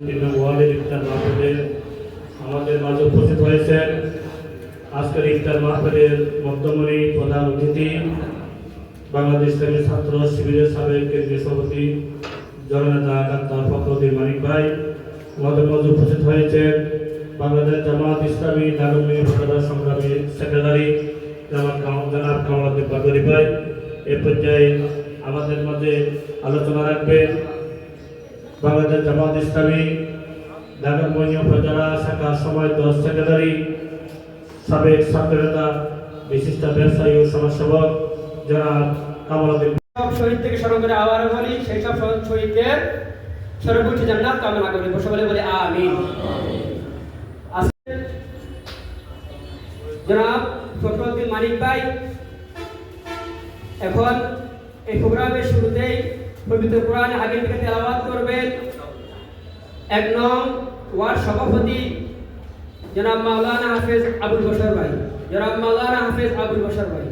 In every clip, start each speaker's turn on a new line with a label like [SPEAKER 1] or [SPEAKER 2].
[SPEAKER 1] ওয়ালিদ ইফতার আমাদের মাঝে উপস্থিত হয়েছেন আজকের ইফতার মাহফিলের মধ্যমণি প্রধান অতিথি, বাংলাদেশ ইসলামী ছাত্র শিবিরের সাবেক কেন্দ্রীয় সভাপতি জননেতা ডাক্তার ফখরুদ্দিন মানিক ভাই। আমাদের মাঝে উপস্থিত হয়েছেন বাংলাদেশ জামাত ইসলামী নাগরমী প্রধান সংগ্রামী সেক্রেটারি জামাত জনাব কামালুদ্দিন বাদরি ভাই। এ পর্যায়ে আমাদের মাঝে আলোচনা রাখবেন বাংলাদেশ জামাত ইসলামী ঢাকা মহিলা শাখা সময় দশ সেক্রেটারি, সাবেক ছাত্র বিশিষ্ট ব্যবসায়ী ও সমাজসেবক যারা কামালুদ্দিন
[SPEAKER 2] শহীদ থেকে করে আবার বলি, সেই সব শহীদ- শহীদদের সর্বোচ্চ জান্নাত কামনা করি, বসে বলে আমিন। আজকে জনাব ফখরুদ্দিন মানিক ভাই, এখন এই প্রোগ্রামের শুরুতেই পবিত্র কোরআন আগে থেকে তেলাওয়াত করবেন এক নং ওয়ার্ড সভাপতি জনাব মাওলানা হাফেজ আবুল বশর ভাই জনাব মাওলানা হাফেজ আবুল বশর ভাই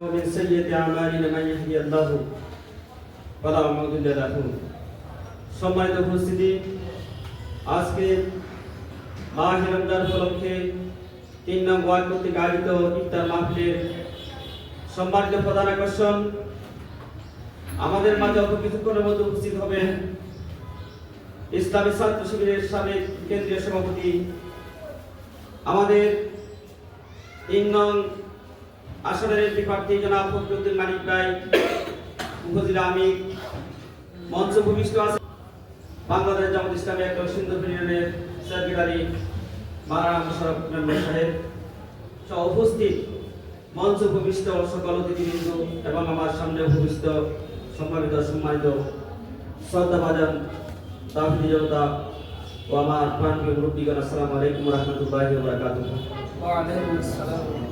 [SPEAKER 3] ومن سيئة أعمالنا من يهدي الله فلا مضل له সম্মানিত উপস্থিতি আজকে মাহে রমজান উপলক্ষে তিন নং ওয়ার্ড কর্তৃক আয়োজিত ইফতার মাহফিলের সম্মানিত প্রধান আকর্ষণ আমাদের মাঝে অল্প কিছুক্ষণের মধ্যে উপস্থিত হবেন ইসলামী ছাত্র শিবিরের সাবেক কেন্দ্রীয় সভাপতি, আমাদের তিন নং আসনের এমপি প্রার্থী জনাব ফখরুদ্দিন মানিক ভাই উপজেলা আমি মঞ্চ ভূমিষ্ঠ আছে বাংলাদেশ জামাত ইসলামী একটা সিন্ধু ইউনিয়নের সেক্রেটারি মারানা মোশারফ মেম্বার সাহেব সহ উপস্থিত মঞ্চ ভূমিষ্ঠ সকল অতিথিবৃন্দ এবং আমার সামনে ভূমিষ্ঠ সম্মানিত সম্মানিত শ্রদ্ধাভাজন তাহিনী জনতা ও আমার প্রাণপ্রিয় মুরব্বীগণ আসসালামু আলাইকুম রহমতুল্লাহি ওয়া বারাকাতুহু।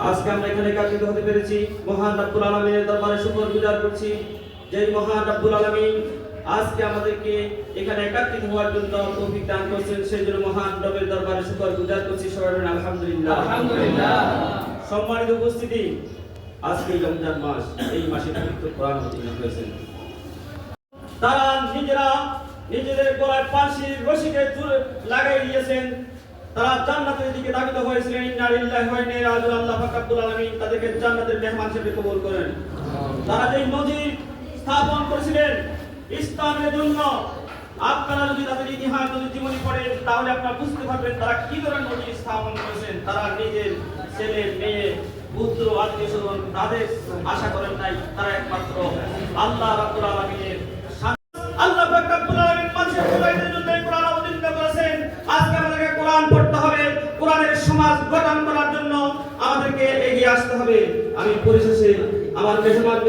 [SPEAKER 3] আজকে আমরা এখানে একত্রিত হতে পেরেছি মহান রব্বুল আলমিনের দরবারে শুকর গুজার করছি। যে মহান রব্বুল আলমিন আজকে আমাদেরকে এখানে একত্রিত হওয়ার জন্য তৌফিক দান করছেন সেই জন্য মহান রবের দরবারে শুকর গুজার করছি সবাই আলহামদুলিল্লাহ।
[SPEAKER 2] আলহামদুলিল্লাহ।
[SPEAKER 3] সম্মানিত উপস্থিতি আজকে এই রমজান মাস এই মাসে পবিত্র কোরআন অবতীর্ণ হয়েছেন তারা নিজেরা নিজেদের গলায় পাশি রশিকে লাগাই দিয়েছেন। তারা জান্নাতের দিকে ধাবিত হয়েছিলেন। ইন্না লিল্লাহি ওয়া ইন্না ইলাইহি আল্লাহ পাক রব্বুল আলামিন তাদেরকে জান্নাতের মেহমান হিসেবে কবুল করেন। তারা যেই নজির স্থাপন করেছিলেন ইসলামের জন্য আপনারা যদি তাদের ইতিহাস যদি জীবনী পড়েন তাহলে আপনারা বুঝতে পারবেন তারা কি ধরনের নজির স্থাপন করেছেন। তারা নিজের ছেলে মেয়ে পুত্র আত্মীয় স্বজন তাদের আশা করেন নাই তারা একমাত্র আল্লাহ রাব্বুল আলামিনের আল্লাহ পাক রব্বুল আলামিন কোরআন অবতীর্ণ করেছেন। আজকে আমাদেরকে কোরআন পড়তে হবে। কোরআনের সমাজ গঠন করার জন্য আমাদেরকে এগিয়ে আসতে হবে। আমি পরিশেষে আমার মেহমান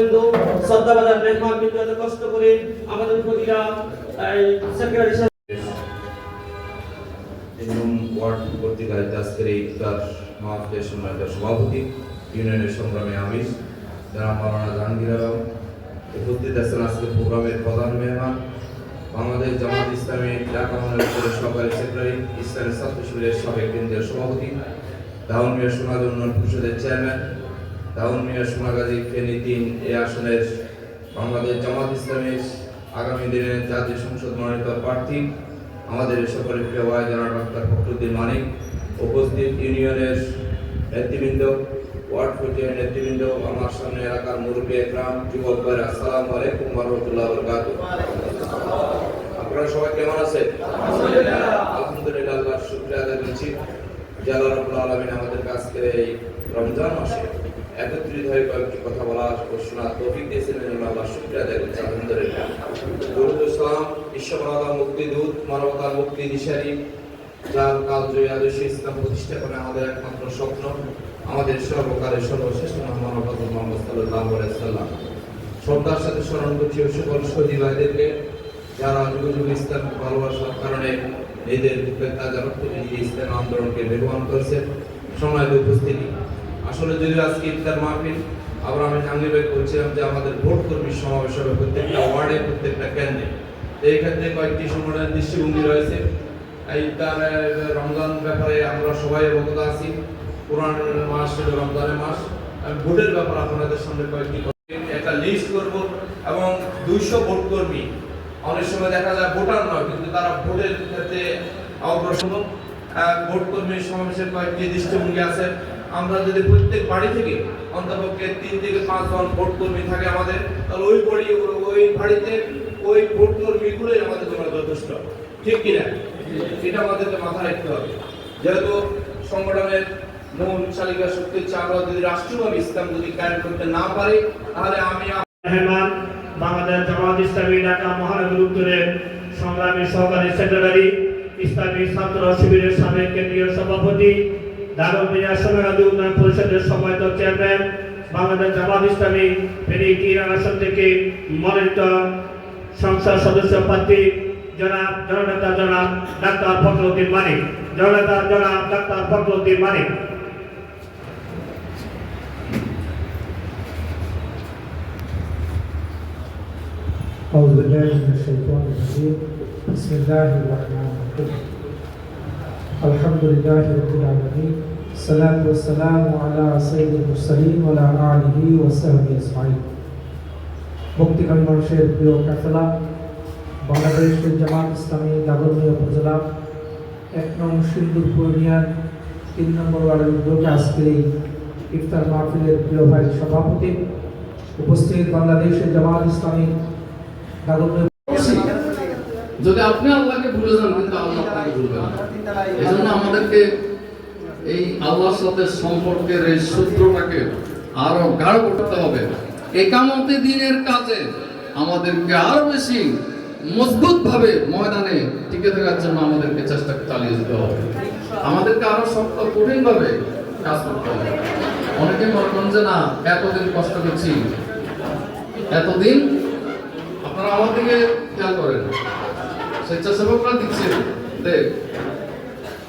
[SPEAKER 3] মেহমান এত কষ্ট করে আমাদের প্রতিটা সেক্রেটারি
[SPEAKER 4] ওয়ার্ড কর্তৃক আজকের এই ইফতার সভাপতি, ইউনিয়নের সংগ্রামে আমির, যারা মাওলানা জাহাঙ্গীর আলম উপস্থিত আছেন আজকের প্রোগ্রামের প্রধান মেহমান, বাংলাদেশ জামাত ইসলামী, ঢাকা মহানগরের সহকারী সেক্রেটারি ইসলামী ছাত্র শিবিরের সাবেক কেন্দ্রীয় সভাপতি, দাউন মিয়া সোনাগাজী উন্নয়ন পরিষদের চেয়ারম্যান, দাউন মিয়া সোনাগাজী ফেনী তিন এ আসনের বাংলাদেশ জামাত ইসলামের আগামী দিনে জাতীয় সংসদ মনোনীত প্রার্থী, আমাদের সকলের প্রিয় ভাই জনাব ডাক্তার ফখরুদ্দিন মানিক, উপস্থিত ইউনিয়নের নেতৃবৃন্দ ওয়ার্ড পর্যায়ের নেতৃবৃন্দ, আমার সামনে এলাকার মুরব্বী একরাম, যুবক ভাইরা, আসসালামু আলাইকুম রহমতুল্লাহ বরকাতুহ। আপনারা সবাই কেমন আছেন? আলহামদুলিল্লাহ, আল্লাহর শুকরিয়া আদায় করছি। আল্লাহ রাব্বুল আলামিন আমাদের আজকের এই রমজান মাসে একত্রিত হয়ে কয়েকটি কথা বলা ও শোনার তৌফিক দিয়েছেন জন্য আল্লাহ শুকরিয়া আদায় করছি, আলহামদুলিল্লাহ। দরুদ ইসলাম বিশ্বমানবতা মুক্তি দূত মানবতার মুক্তি দিশারি যার কাল জয়ী আদর্শ ইসলাম প্রতিষ্ঠা করে আমাদের একমাত্র স্বপ্ন। আমাদের সর্বকালের সর্বশ্রেষ্ঠ মানবতা মোহাম্মদ সাল্লাম। শ্রদ্ধার সাথে স্মরণ করছি সকল শহীদ ভাইদেরকে যারা যুগ যুগ ভালোবাসার কারণে বুকের তাজা রক্ত ইসলাম আন্দোলনকে বেগবান করেছেন সময় উপস্থিতি। আসলে যদি আজকে ইফতার মাহফিল, আবার আমি জাহাঙ্গীর ভাই বলছিলাম যে আমাদের ভোট কর্মী সমাবেশ হবে প্রত্যেকটা ওয়ার্ডে, প্রত্যেকটা কেন্দ্রে। এই ক্ষেত্রে কয়েকটি সংগঠনের দৃষ্টিভঙ্গি রয়েছে। এই তার রমজান ব্যাপারে আমরা সবাই অবগত আছি। কোরআন মাস ছিল রমজানের মাস, আমি ভোটের ব্যাপারে আপনাদের সামনে কয়েকটি একটা লিস্ট করব এবং দুইশো ভোট কর্মী অনেক সময় দেখা যায় ভোটার নয়, কিন্তু তারা ভোটের ক্ষেত্রে অগ্রসর। ভোট কর্মী সমাবেশের কয়েকটি দৃষ্টিভঙ্গি আছে। আমরা যদি প্রত্যেক বাড়ি থেকে অন্তপক্ষে তিন থেকে পাঁচ জন ভোট কর্মী থাকে আমাদের, তাহলে ওই বাড়ি, ওই বাড়িতে ওই ভোট কর্মীগুলোই আমাদের জন্য যথেষ্ট। ঠিক কিনা? এটা আমাদেরকে মাথায় রাখতে হবে। যেহেতু সংগঠনের মূল চালিকা শক্তি হচ্ছে আমরা যদি রাষ্ট্রীয়ভাবে ইসলাম যদি কায়েম করতে না পারি, তাহলে আমি
[SPEAKER 1] মেহমান, বাংলাদেশ জামাত ইসলামী ঢাকা মহানগর উত্তরের সংগ্রামী সহকারী সেক্রেটারি, ইসলামী ছাত্র শিবিরের সাবেক কেন্দ্রীয় সভাপতি দারুল মিয়া সোনাগাজী উন্নয়ন পরিষদের সম্মানিত চেয়ারম্যান, বাংলাদেশ জামাত ইসলামী ফেনী কিরান আসন থেকে মনোনীত সংসদ সদস্য প্রার্থী জনাব জননেতা জনাব ডাক্তার ফখরুদ্দিন মানিক। জননেতা জনাব ডাক্তার ফখরুদ্দিন মানিক।
[SPEAKER 5] أعوذ بالله من الشيطان الرجيم بسم الله الرحمن الرحيم الحمد لله رب العالمين الصلاة والسلام على سيد المرسلين وعلى آله وصحبه أجمعين মুক্তিকামী মানুষের প্রিয় কাফেলা বাংলাদেশের জামাত ইসলামী দাগরমিয়া উপজেলা এক নং সিন্দুরপুর ইউনিয়ন তিন নম্বর ওয়ার্ডের উদ্যোগে আজকের এই ইফতার মাহফিলের প্রিয় ভাই সভাপতি উপস্থিত বাংলাদেশের জামাত ইসলামী দাগরমিয়া
[SPEAKER 6] যদি আপনি আল্লাহকে ভুলে যান কিন্তু আল্লাহ আপনাকে ভুলবে না। এই জন্য আমাদেরকে এই আল্লাহর সাথে সম্পর্কের এই সূত্রটাকে আরও গাঢ় করতে হবে। একামতে দিনের কাজে আমাদেরকে আরও বেশি মজবুত ভাবে ময়দানে টিকে থাকার জন্য আমাদেরকে চেষ্টা চালিয়ে যেতে হবে। আমাদেরকে আরও শক্ত কঠিন ভাবে কাজ করতে হবে। অনেকে মনে করেন যে, না, এতদিন কষ্ট করছি, এতদিন আপনারা আমার দিকে খেয়াল করেন। স্বেচ্ছাসেবকরা দিচ্ছে। দেখ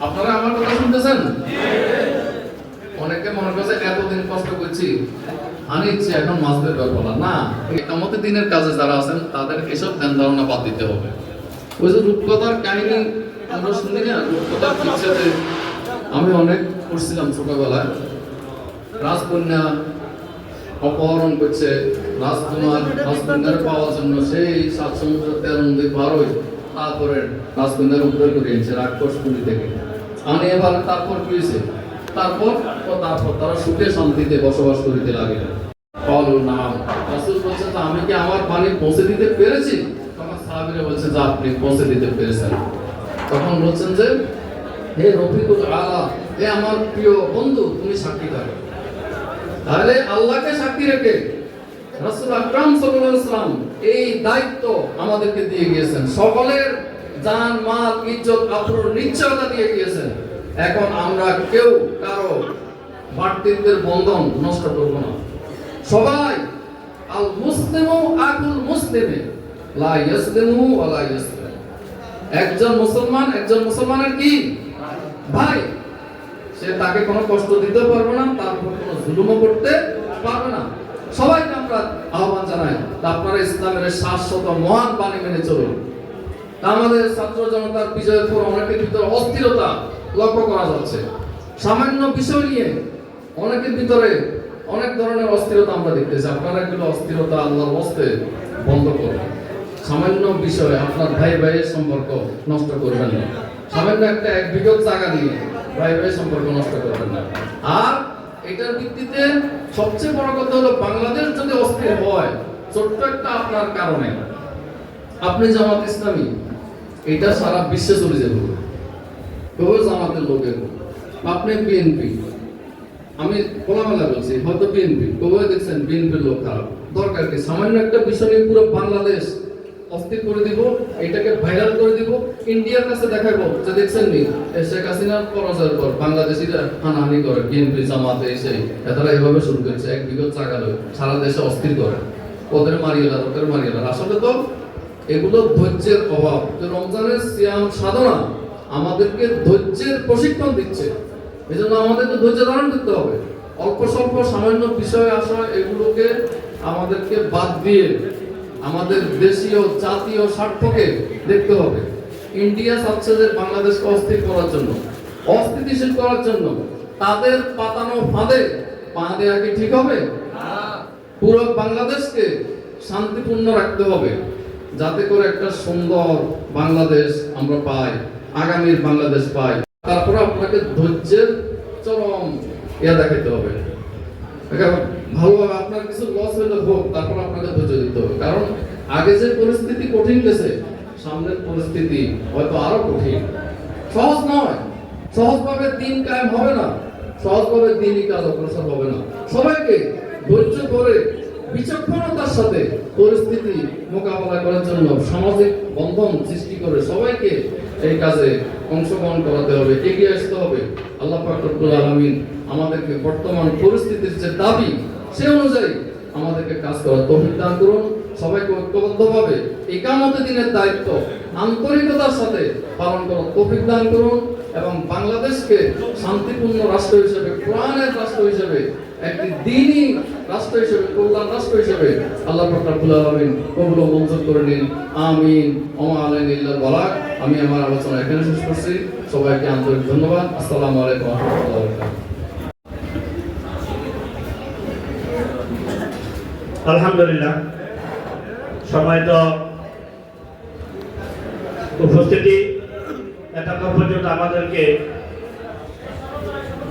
[SPEAKER 6] আপনারা আমার কথা শুনতেছেন? অনেকে মনে করছে, এতদিন কষ্ট করছি আনিচ্ছি এখন মাছ বের বলা না একামতে দিনের কাজে যারা আছেন, তাদের এসব ধ্যান ধারণা বাদ দিতে হবে। ওই যে রূপকথার কাহিনী আমরা শুনি না, রূপকথার পিছনে আমি অনেক পড়ছিলাম ছোটবেলায়। রাজকন্যা অপহরণ করছে তারপরে আমি এবার তারপর তারপর সুখে শান্তিতে বসবাস করিতে লাগিল। আমি কি আমার পানি পৌঁছে দিতে পেরেছি? তখন পৌঁছে দিতে পেরেছেন। তখন বলছেন যে, হে রফিকুল আলা, হে আমার প্রিয় বন্ধু, তুমি সাক্ষী থাকো। তাহলে আল্লাহকে সাক্ষী রেখে রাসূল আকরাম সাল্লাল্লাহু আলাইহি এই দায়িত্ব আমাদেরকে দিয়ে গিয়েছেন। সকলের জান, মাল, ইজ্জত আবরুর নিশ্চয়তা দিয়ে গিয়েছেন। এখন আমরা কেউ কারও ভাতৃত্বের বন্ধন নষ্ট করব না। সবাই, আল মুসলিমু আকুল মুসলিমে, লা ইয়াসলিমু ওয়া লা ইয়াসলিম। একজন মুসলমান, একজন মুসলমানের কি? ভাই, সে তাকে কোনো কষ্ট দিতে পারবে না, তার উপর কোনো জুলুমও করতে পারবে না। আহ্বান জানাই আপনারা ইসলামের শাশ্বত মহান বাণী মেনে চলুন। আমাদের ছাত্র জনতার বিজয়ের পর অনেকের ভিতরে অস্থিরতা লক্ষ্য করা যাচ্ছে। সামান্য বিষয় নিয়ে অনেকের ভিতরে অনেক ধরনের অস্থিরতা আমরা দেখতেছি। আপনারা এগুলো অস্থিরতা আল্লাহর হস্তে বন্ধ করুন। সামান্য বিষয়ে আপনার ভাই ভাইয়ের সম্পর্ক নষ্ট করবেন না। সামান্য একটা এক বিগত জায়গা নিয়ে ভাই ভাই সম্পর্ক নষ্ট করবেন না। আর এটার ভিত্তিতে সবচেয়ে বড় কথা হলো বাংলাদেশ যদি অস্থির হয়, ছোট্ট একটা আপনার কারণে। আপনি জামাত ইসলামী, এটা সারা বিশ্বে চলে যাবে। কেউ জামাতের লোকের। আপনি বিএনপি আমি খোলামেলা বলছি, হয়তো বিএনপি কেউ দেখছেন বিএনপির লোক খারাপ। দরকার কি? সামান্য একটা বিষয় নিয়ে পুরো বাংলাদেশ অস্থির করে দিব, এটাকে ভাইরাল করে দিব। ইন্ডিয়ার কাছে দেখাবো, যে দেখছেন নি শেখ হাসিনার পরাজয়ের পর বাংলাদেশিরা হানাহানি করে বিএনপি জামাতে এসে এতারা এভাবে শুরু করেছে, এক বিগত চাগালো সারা দেশে অস্থির করে। ওদের মারিয়েলা ওদের মারিয়েলা আসলে তো এগুলো ধৈর্যের অভাব। রমজানের সিয়াম সাধনা আমাদেরকে ধৈর্যের প্রশিক্ষণ দিচ্ছে। এই জন্য আমাদেরকে ধৈর্য ধারণ করতে হবে। অল্প স্বল্প সামান্য বিষয় আসা এগুলোকে আমাদেরকে বাদ দিয়ে আমাদের দেশীয়, জাতীয় স্বার্থকে দেখতে হবে। ইন্ডিয়া চাচ্ছে যে বাংলাদেশকে অস্থির করার জন্য, অস্থিতিশীল করার জন্য। তাদের পাতানো ফাঁদে, পা দেওয়া কি ঠিক হবে? পুরো বাংলাদেশকে শান্তিপূর্ণ রাখতে হবে, যাতে করে একটা সুন্দর বাংলাদেশ আমরা পাই, আগামীর বাংলাদেশ পাই। তারপরে আপনাকে ধৈর্যের চরম ইয়া দেখাইতে হবে। ভালোভাবে আপনার কিছু লস হইলে হোক, তারপর আপনাকে ধৈর্য দিতে হবে। কারণ আগে যে পরিস্থিতি কঠিন গেছে, সামনের পরিস্থিতি হয়তো আরও কঠিন। সহজ নয়। সহজভাবে দিন কায়েম হবে না। সহজভাবে দিনই কাজ অগ্রসর হবে না। সবাইকে ধৈর্য করে বিচক্ষণতার সাথে পরিস্থিতি মোকাবেলা করার জন্য সামাজিক বন্ধন সৃষ্টি করে সবাইকে এই কাজে অংশগ্রহণ করাতে হবে, এগিয়ে আসতে হবে। আল্লাহ পাক রব্বুল আলামিন আমাদেরকে বর্তমান পরিস্থিতির যে দাবি সে অনুযায়ী আমাদেরকে কাজ করার দান করুন। সবাইকে ঐক্যবদ্ধভাবে একামতে দিনের দায়িত্ব, আন্তরিকতার সাথে পালন করার দান করুন এবং বাংলাদেশকে শান্তিপূর্ণ রাষ্ট্র হিসেবে, কোরআনের রাষ্ট্র হিসেবে, একটি দিনই রাষ্ট্র হিসেবে, কল্যাণ রাষ্ট্র হিসেবে আল্লাহ রব্বুল আলামিন কবুল মঞ্জুর করে নিন। আমিন। আমি আমার আলোচনা এখানে শেষ করছি। সবাইকে আন্তরিক ধন্যবাদ। আসসালামু আলাইকুম
[SPEAKER 1] আলহামদুলিল্লাহ। সময় তো উপস্থিতি এতক্ষণ পর্যন্ত আমাদেরকে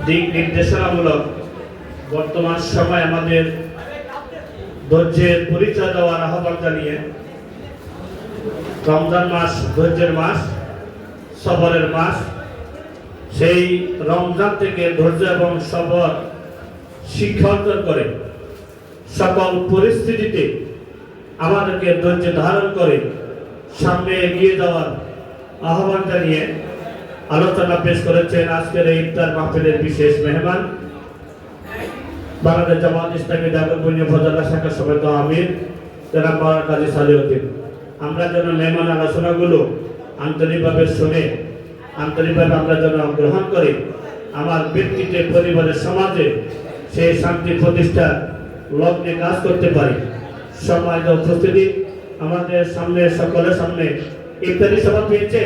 [SPEAKER 1] দিক নির্দেশনামূলক বর্তমান সময় আমাদের ধৈর্যের পরিচয় দেওয়ার আহ্বান জানিয়ে রমজান মাস ধৈর্যের মাস সবরের মাস, সেই রমজান থেকে ধৈর্য এবং সবর শিক্ষা অর্জন করে সকল পরিস্থিতিতে আমাদেরকে ধৈর্য ধারণ করে সামনে এগিয়ে যাওয়ার আহ্বান জানিয়ে আলোচনা পেশ করেছেন আজকের এই ইফতার মাহফিলের বিশেষ মেহমান। বাংলাদেশ জামাত ইসলামী দাগরবন্যী ফজলা শাখা সমেত আমির, জনাব মাওলানা কাজী সালিউদ্দিন। আমরা যেন মেহমান আলোচনাগুলো আন্তরিকভাবে শুনে, আন্তরিকভাবে আমরা যেন গ্রহণ করি, আমার ব্যক্তিতে পরিবারের সমাজে সেই শান্তি প্রতিষ্ঠার লগ্নে কাজ করতে পারি। সমাজ উপস্থিতি, আমাদের সামনে, সকলের সামনে ইত্যাদি সভা পেয়েছে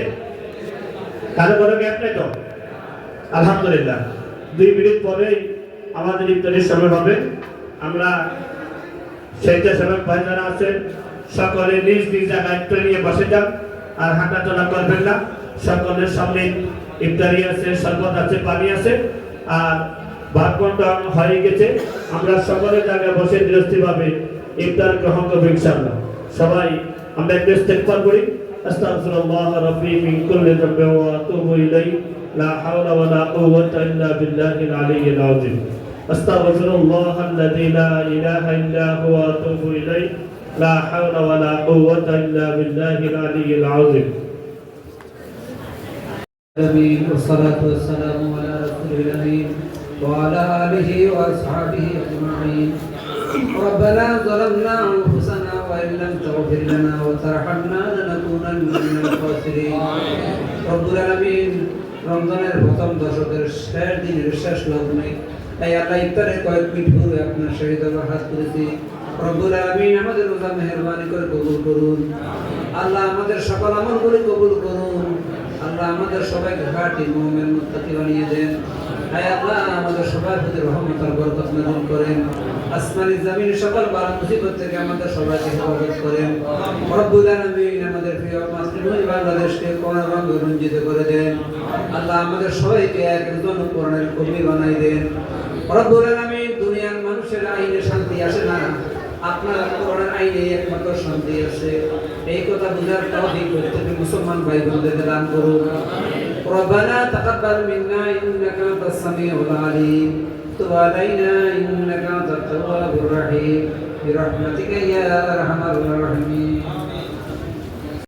[SPEAKER 1] কারও কোনো গ্যাপ নেই তো? আলহামদুলিল্লাহ। দুই মিনিট পরেই আমাদের ইত্যাদির সময় হবে। আমরা স্বেচ্ছাসেবক ভাই যারা আছেন, সকলে নিজ নিজ জায়গায় নিয়ে বসে যান, আর হাঁটাচলা করবেন না। সকলের সামনে ইফতারি আছে, শরবত আছে, পানি আছে। আর ভাত বন্টন হয়ে গেছে আমরা সকলের জায়গায় বসে গৃহস্থীভাবে ইফতার গ্রহণ করবো ইনশাআল্লাহ সবাই আমরা একটু ইস্তেগফার করি আস্তাগফিরুল্লাহ রাব্বি মিন কুল্লি যামবিন ওয়া আতুবু ইলাইহি লা হাওলা ওয়া লা কুওয়াতা ইল্লা বিল্লাহিল আলিয়্যিল আযীম আস্তাগফিরুল্লাহ আল্লাযী লা ইলাহা ইল্লা হুয়া আতুবু ইলাইহি লা হাওলা ওয়া লা কুওয়াতা ইল্লা বিল্লাহিল আলিয়্যিল আযীম
[SPEAKER 7] العالمين والصلاة والسلام على رسول الأمين وعلى آله وأصحابه أجمعين ربنا ظلمنا أنفسنا وإن لم تغفر لنا وترحمنا لنكونن من الخاسرين رب العالمين রমজানের প্রথম দশকের শেষ দিনের শেষ লগ্নে এই আল্লাহ ইফতারের কয়েক মিনিট পূর্বে আপনার শহীদ হাত করেছি রব্বুল আলামিন আমাদের রোজা মেহরবানি করে কবুল করুন আল্লাহ আমাদের সকল আমলগুলি কবুল করুন আল্লাহ আমাদের সবাইকে ঘাটি মুমিন মুত্তাকি বানিয়ে দেন কবি বানাই দেন। রব্বুল আলামিন দুনিয়ার মানুষের আইনে শান্তি আসে না। আপনার কোরআনের আইনে একমাত্র শান্তি আছে এই কথা বুঝার তৌফিক প্রত্যেক মুসলমান ভাই বোনদেরকে দান করুন। ربنا تقبل منا إنك أنت السميع العليم. تب علينا إنك أنت التواب الرحيم. برحمتك يا أرحم الراحمين.